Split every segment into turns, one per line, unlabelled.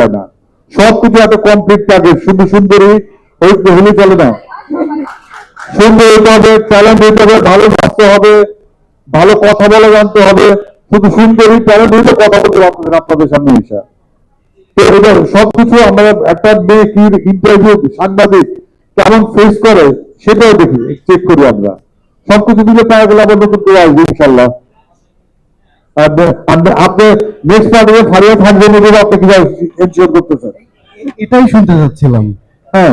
যায় না। সব কিছু একটা কমপ্লিট প্যাকেজ শুধু সুন্দরী হলে চলে না। সুন্দর হতে হবে ট্যালেন্ট হতে হবে, ভালো স্বাস্থ্য হবে, ভালো কথা বলা জানতে হবে। শুধু সুন্দরী ট্যালেন্ট হইতে কথা বলতে পারতেছেন আপনাদের সামনে এসে। তো এটা সবকিছু আমরা একটা মেয়ে কি ইন্টারভিউ সাংবাদিক কেমন ফেস করে, সেটাও দেখি চেক করি আমরা। সবকিছু দিলে পাওয়া গেলে আবার নতুন করে আসবে, ইনশাল্লাহ। আপনি- আপনি- আপনি নেক্সট পার্টিতে ফারিয়া থাকবেন আপনি কীভাবে এনশিওর করতেছেন?
এটাই শুনতে চাচ্ছিলাম।
হ্যাঁ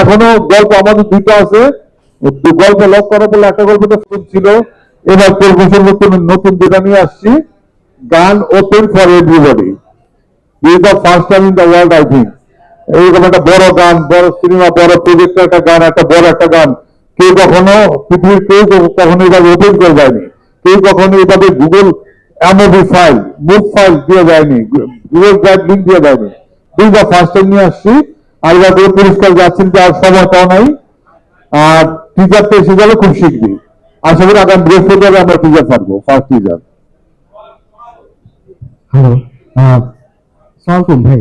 এখনও গল্প আমাদের দুটো আছে। গল্প লক করার পর একটা গল্প তো ছিল। এবার পরিবেশের নতুন নতুন যেটা নিয়ে আসছি গান open for everybody is the first time in the world I think এইরকম একটা বড় গান বড় সিনেমা বড় প্রজেক্টের একটা গান একটা বড় একটা গান। কেউ কখনো পৃথিবীর কেউ কখনো এভাবে ওপেন করে যায়নি কেউ কখনো এভাবে গুগল এমওবি ফাইল বুক ফাইল দিয়ে যায়নি গুগল ড্রাইভ লিঙ্ক দিয়ে যায়নি এই দ্য ফার্স্ট টাইম নিয়ে আসছি এবার করে পুরস্কার যাচ্ছেন আর সময়টাও নাই, আর টিচার তো এসে যাবে খুব শিখবি আশা করি আগামী বৃহস্পতিবার আমরা টিচার থাকব ফার্স্ট টিচার
হ্যালো ভাই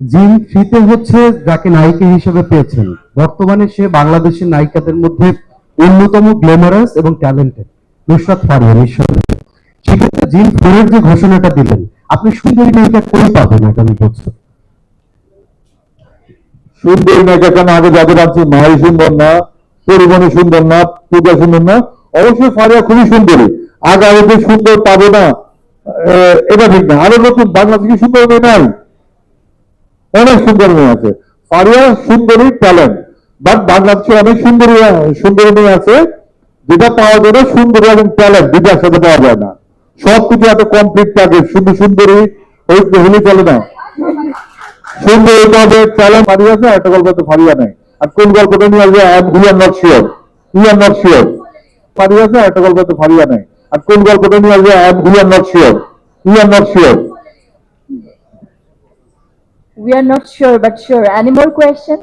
জিন থ্রিতে হচ্ছে, যাকে নায়িকা হিসেবে পেয়েছেন, বর্তমানে সে বাংলাদেশের নায়িকাদের মধ্যে অন্যতম গ্ল্যামারাস এবং ট্যালেন্টেড নুসরাত সেক্ষেত্রে জিন ফোরের যে ঘোষণাটা দিলেন, আপনি সুন্দরী নায়িকা কই পাবেন আগামী বছর?
সুন্দর নায়িকা কেন আগে যাদের আনছি মাহি সুন্দর না, পরিমণি সুন্দর না, পূজা সুন্দর না, অবশ্যই ফারিয়া খুবই সুন্দরী। আগে আগে যে সুন্দর পাবো না এটা ঠিক না। আরও নতুন বাংলাদেশে সুন্দর মেয়ে নাই? অনেক সুন্দর মেয়ে আছে। ফারিয়া সুন্দরী ট্যালেন্ট। বাট বাংলাদেশে অনেক সুন্দরী সুন্দরী মেয়ে আছে, যেটা পাওয়া যাবে সুন্দরী এবং ট্যালেন্ট দুটার সাথে পাওয়া যায় না। সব কিছু একটা কমপ্লিট প্যাকেজ শুধু সুন্দরী ওই হলে চলে না। সুন্দর হতে হবে ট্যালেন্ট ফারিয়া আছে একটা গল্প তো ফারিয়া নেই। আর কোন গল্পটা নিয়ে আসবে we are not sure we are not sure Faria আছে একটা গল্প তো ফারিয়া নেই। আর কোন গল্পটা নিয়ে আসবে we are not sure we are not sure
We are not sure, but sure. Any more question?